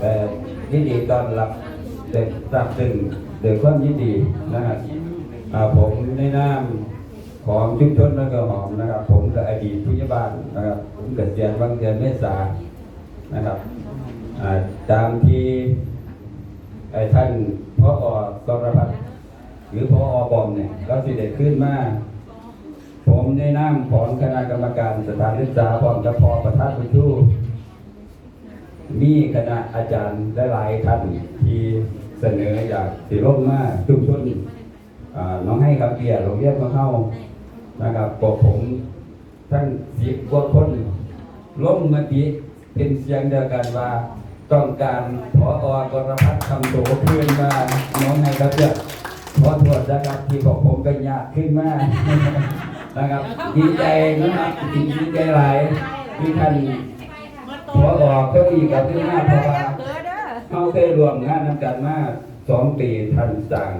แต่ยินดีต้อนรับเด็กรับซึ่งเด็กความยินดีนะครับผมในนามของชุมชนแล้วก็หอมนะครับ ผมกับอดีตผู้ใหญ่บ้านนะครับ ผมเกิดเดือนวันเดือนเมษานะครับตามที่ท่านพ่ออกรพัฒน์หรือพ่ออบอมเนี่ยก็สิได้ขึ้นมาผมในนามของคณะกรรมการสถานศึกษาพร้อมกับพอประธานผู้ชู มีคณะอาจารย์หลายท่านที่เสนออยากสิลงมาชุมชนอ่น้องให้คำเกียรติโรงเรียนของเฮานะครับพวกผมทั้งสิบกว่าคนลงมมติเป็นเสียงเดียวกันว่าต้องการพออกรพัฒน์คำโตเพื่อนมาน้องให้คำเกียรติขอโทษนะครับที่พวกผมก็ยากขึ้นมากนะครับดีใจนะครับดีใจหลายที่ท่าน พอออกก็อีกกับที่หน้าเพราะว่าเขาเคยรวมงานนำกันมาสองปีท่านสั่ง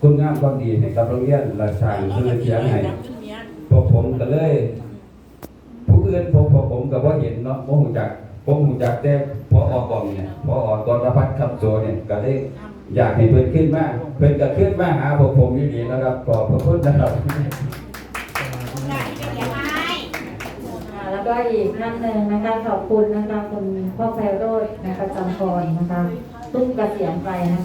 คุณงามความดีให้กับโรงเรียนละสั่งชื่อเสียงให้พวกผมก็เลย ผู้อื่นพวกพวกผมก็บ่เห็นเนาะบ่ฮู้จักผมฮู้จักแต่พอออกองเนี่ยพอออกกรพัฒน์คำโซเนี่ยก็เลยอยากให้เพิ่นขึ้นมาเพิ่นก็ขึ้นมาหาพวกผมอยู่ดีนะครับขอบพระคุณนะครับ อ่าแล้ว ก็อีกท่านหนึ่งนะคะขอบคุณนะคะคุณพ่อไพโรจน์นะคะจำพรนะคะตุ้งเกษียณไปนะคะ